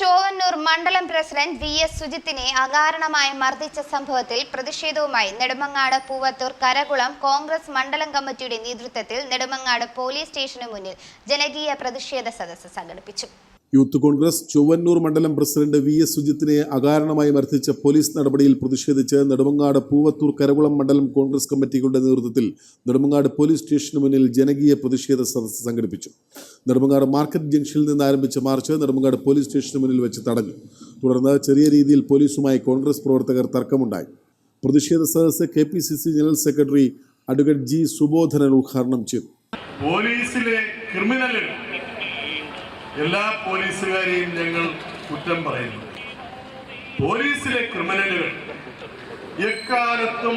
ചോവന്നൂർ മണ്ഡലം president V S സുജിത്തിനെ അകാരണമായി മർദ്ദിച്ച സംഭവത്തിൽ പ്രതിഷേധവുമായി നെടുമങ്ങാട് പൂവത്തൂർ കരകുളം കോൺഗ്രസ് മണ്ഡലം കമ്മിറ്റിയുടെ നേതൃത്വത്തിൽ നെടുമങ്ങാട് പോലീസ് സ്റ്റേഷന് മുന്നിൽ ജനകീയ പ്രതിഷേധ സദസ്സ് സംഘടിപ്പിച്ചു. യൂത്ത് കോൺഗ്രസ് ചൊവ്വന്നൂർ മണ്ഡലം പ്രസിഡന്റ് വി എസ് സുജിത്തിനെ അകാരണമായി മർദ്ദിച്ച പോലീസ് നടപടിയിൽ പ്രതിഷേധിച്ച് നെടുമങ്ങാട് പൂവത്തൂർ കരകുളം മണ്ഡലം കോൺഗ്രസ് കമ്മിറ്റികളുടെ നേതൃത്വത്തിൽ നെടുമങ്ങാട് പോലീസ് സ്റ്റേഷന് മുന്നിൽ ജനകീയ പ്രതിഷേധ സദസ്സ് സംഘടിപ്പിച്ചു. നെടുമങ്ങാട് മാർക്കറ്റ് ജംഗ്ഷനിൽ നിന്ന് ആരംഭിച്ച മാർച്ച് നെടുമങ്ങാട് പോലീസ് സ്റ്റേഷന് മുന്നിൽ വെച്ച് തടഞ്ഞു. തുടർന്ന് ചെറിയ രീതിയിൽ പോലീസുമായി കോൺഗ്രസ് പ്രവർത്തകർ തർക്കമുണ്ടായി. പ്രതിഷേധ സദസ്സ് K P C C general secretary advocate G Subodhanan ഉദ്ഘാടനം ചെയ്തു. പോലീസിലെ എല്ലാ പോലീസുകാരെയും ഞങ്ങൾ കുറ്റം പറയുന്നു. പോലീസിലെ ക്രിമിനലുകൾ എക്കാലത്തും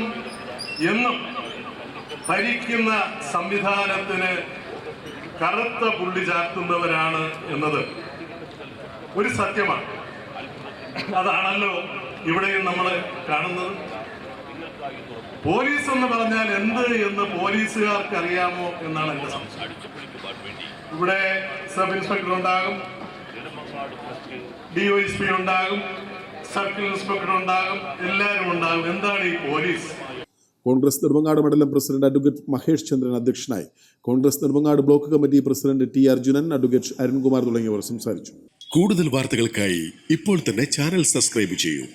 എന്നും ഭരിക്കുന്ന സംവിധാനത്തിന് കറുത്ത പുള്ളി ചാർത്തുന്നവരാണ് എന്നത് ഒരു സത്യമാണ്. അതാണല്ലോ ഇവിടെയും നമ്മൾ കാണുന്നത്. പോലീസ് എന്ന് പറഞ്ഞാൽ എന്ത് എന്ന് പോലീസുകാർക്ക് അറിയാമോ എന്നാണ് എന്റെ സംശയം. ഇവിടെ സബ് ഇൻസ്പെക്ടർ ഉണ്ടാകും. ഡിവൈഎസ്പി ഉണ്ടാകും. സർക്കിൾ ഇൻസ്പെക്ടർ ഉണ്ടാകും. എല്ലാവരും ഉണ്ടാകും. എന്താണ് ഈ പോലീസ്? കോൺഗ്രസ് നെടുമങ്ങാട് മണ്ഡലം പ്രസിഡന്റ് അഡ്വക്കേറ്റ് മഹേഷ് ചന്ദ്രൻ അധ്യക്ഷനായി. Congress Nedumangad block committee president T Arjunan advocate Arunkumar തുടങ്ങിയവർ സംസാരിച്ചു. കൂടുതൽ വാർത്തകൾക്കായി ഇപ്പോൾ തന്നെ ചാനൽ സബ്സ്ക്രൈബ് ചെയ്യൂ.